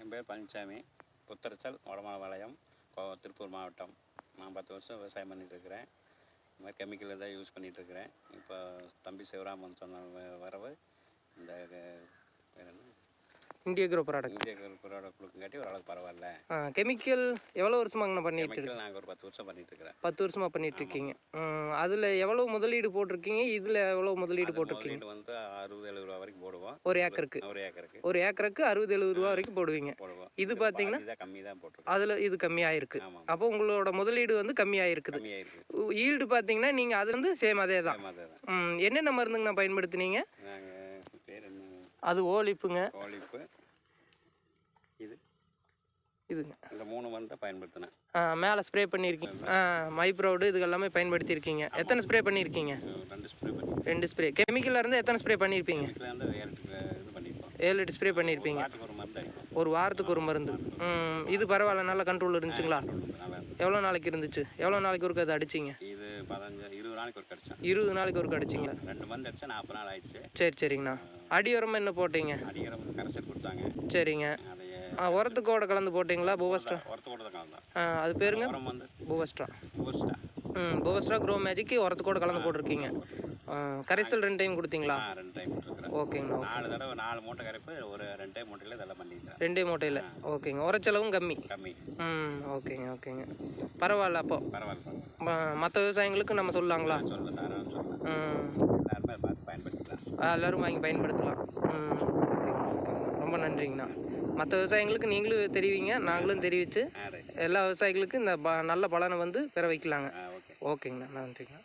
என் பேர் பழனிசாமி புத்தரச்சல் வடமாபாளையம் கோ திருப்பூர் மாவட்டம். நான் பத்து வருஷம் விவசாயம் பண்ணிட்டுருக்கிறேன் இந்த மாதிரி கெமிக்கல் தான் யூஸ் பண்ணிகிட்ருக்கிறேன் இப்போ தம்பி சிவராமன் சொன்ன வரவு. இந்த இந்திய குரோ ப்ராடக்ட் இந்திய குரோட குழுக்குங்காட்டி ஓரளவுக்கு பரவாயில்ல. கெமிக்கல் எவ்வளோ வருஷமாங்கண்ணா பண்ணிட்டு இருக்கு? கெமிக்கல் நாங்கள் ஒரு பத்து வருஷம் பண்ணிட்டு இருக்கிறேன். பத்து வருஷமா பண்ணிட்டு இருக்கீங்க. அதுல எவ்வளவு முதலீடு போட்டிருக்கீங்க? இதுல எவ்வளவு முதலீடு அது போட்டிருக்கீங்க? வந்து அறுபது எழுபது ரூபா வரைக்கும் போடுவோம். ஒரு ஏக்கருக்கு? ஒரு ஏக்கருக்கு. ஒரு ஏக்கருக்கு அறுபது எழுபது ரூபா வரைக்கும் போடுவீங்க. இது பார்த்தீங்கன்னா? கம்மி தான் போட்டிருக்கோம். அதுல இது கம்மியாயிருக்கு. அப்போ உங்களோட முதலீடு வந்து கம்மியாயிருக்குது கம்மியாயிருக்கு. ஈல்டு பார்த்தீங்கன்னா நீங்க அதுல இருந்து சேம் அதே தான். என்னென்ன மருந்துங்கண்ணா பயன்படுத்துனீங்க? நாங்கள் அது ஓலிப்புங்க. இது இதுங்க. இந்த மூணு வந்து பயன்படுத்தினேன். மேலே ஸ்ப்ரே பண்ணியிருக்கீங்க ஆ மைப்ரௌடு இது எல்லாமே பயன்படுத்தியிருக்கீங்க எத்தனை ஸ்ப்ரே பண்ணியிருக்கீங்க ரெண்டு ஸ்ப்ரே ரெண்டு ஸ்ப்ரே கெமிக்கல்ல இருந்து எத்தனை ஸ்ப்ரே பண்ணியிருப்பீங்க ஏழு எட்டு ஸ்ப்ரே பண்ணியிருப்பீங்க ஒரு மருந்து வாரத்துக்கு ஒரு மருந்து. இது பரவாயில்ல நல்ல கண்ட்ரோல் இருந்துச்சுங்களா. எவ்வளோ நாளைக்கு இருந்துச்சு? எவ்வளோ நாளைக்கு ஒருக்க அது அடிச்சிங்க? இது பதினஞ்சு இருபது நாளைக்கு இருபது ஒருக்க அடிச்சிங்களா? ரெண்டு மருந்து அடிச்சா நாற்பது நாள் ஆயிடுச்சு. சரி சரிங்கண்ணா. அடி உரமா என்ன போட்டீங்க? கரைசல் கொடுத்தாங்க. சரிங்க. ஆ, உரத்துக்கோட கலந்து போட்டிங்களா? பூவஸ்ட்ரா ஆ, அது பேருங்க? பூவஸ்ட்ரா ம் பூவஸ்ட்ரா க்ரோ மேஜிக்கு உரத்துக்கோட கலந்து போட்டிருக்கீங்க. கரைசல் ரெண்டு டைம் கொடுத்தீங்களா? ரெண்டு டைம் ஓகேங்கண்ணா ஓகே நாலு தடவை நாலு மூட்டை கரைப்பு ஒரு ரெண்டு டைம் மூட்டையில் இதெல்லாம் பண்ணிக்கிறேன். ரெண்டே மூட்டையில்? ஓகேங்க உரச்செலவும் கம்மி. கம்மி. ம் ஓகேங்க ஓகேங்க. பரவாயில்ல அப்போ. பரவாயில்ல மற்ற விவசாயிங்களுக்கு நம்ம சொல்லலாங்களா? சொல்லலாம் ம். எல்லாருமே பார்த்து பயன்படுத்திக்கலாம். ஆ, எல்லாரும் வாங்கி பயன்படுத்தலாம். ம் ஓகேங்க. ரொம்ப நன்றிங்கண்ணா. மற்ற விவசாயிங்களுக்கு நீங்களும் தெரிவிங்க நாங்களும் தெரிவித்து எல்லா விவசாயிகளுக்கும் இந்த ப நல்ல பலனை வந்து பெற வைக்கலாங்க. ஓகேங்கண்ணா நன்றிங்கண்ணா.